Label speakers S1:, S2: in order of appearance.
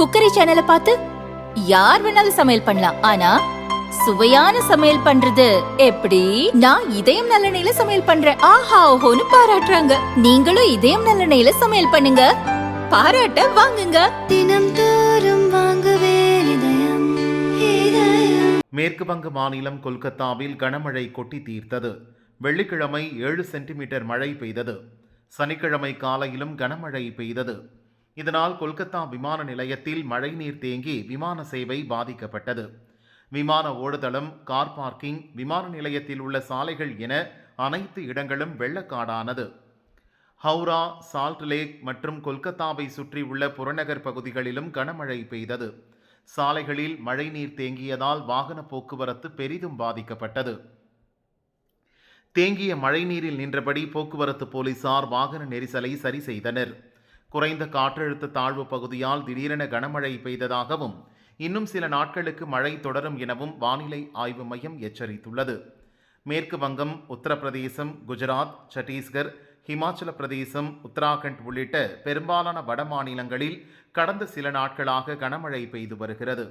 S1: Cookery சேனலை பார்த்து யார் வேணாலும் சமையல் பண்ணலாம். ஆனா சுவையான சமையல் பண்றது எப்படி? நான் இதயம் நல்லெண்ணெயில சமையல் பண்றேன். ஆஹா ஓஹோன்னு பாராட்டுறாங்க. நீங்களும் இதயம் நல்லெண்ணெயில சமையல் பண்ணுங்க. பாராட்ட வாங்குங்க.
S2: தினம் தோறும் வாங்குவே
S3: மேற்கு வங்க மாநிலம் கொல்கத்தாவில் கனமழை கொட்டி தீர்த்தது. வெள்ளிக்கிழமை ஏழு சென்டிமீட்டர் மழை பெய்தது. சனிக்கிழமை காலையிலும் கனமழை பெய்தது. இதனால் கொல்கத்தா விமான நிலையத்தில் மழைநீர் தேங்கி விமான சேவை பாதிக்கப்பட்டது. விமான ஓடுதளம் கார் பார்க்கிங் விமான நிலையத்தில் உள்ள சாலைகள் என அனைத்து இடங்களும் வெள்ளக்காடானது. ஹவுரா சால்ட் லேக் மற்றும் கொல்கத்தாவை சுற்றியுள்ள புறநகர் பகுதிகளிலும் கனமழை பெய்தது. சாலைகளில் மழைநீர் தேங்கியதால் வாகன போக்குவரத்து பெரிதும் பாதிக்கப்பட்டது. தேங்கிய மழைநீரில் நின்றபடி போக்குவரத்து போலீசார் வாகன நெரிசலை சரி செய்தனர். குறைந்த காற்றழுத்த தாழ்வு பகுதியால் திடீரென கனமழை பெய்ததாகவும் இன்னும் சில நாட்களுக்கு மழை தொடரும் எனவும் வானிலை ஆய்வு மையம் எச்சரித்துள்ளது. மேற்கு வங்கம் உத்தரப்பிரதேசம் குஜராத் சத்தீஸ்கர் ஹிமாச்சல பிரதேசம் உத்தராகண்ட் உள்ளிட்ட பெரும்பாலான வட மாநிலங்களில் கடந்த சில நாட்களாக கனமழை பெய்து வருகிறது.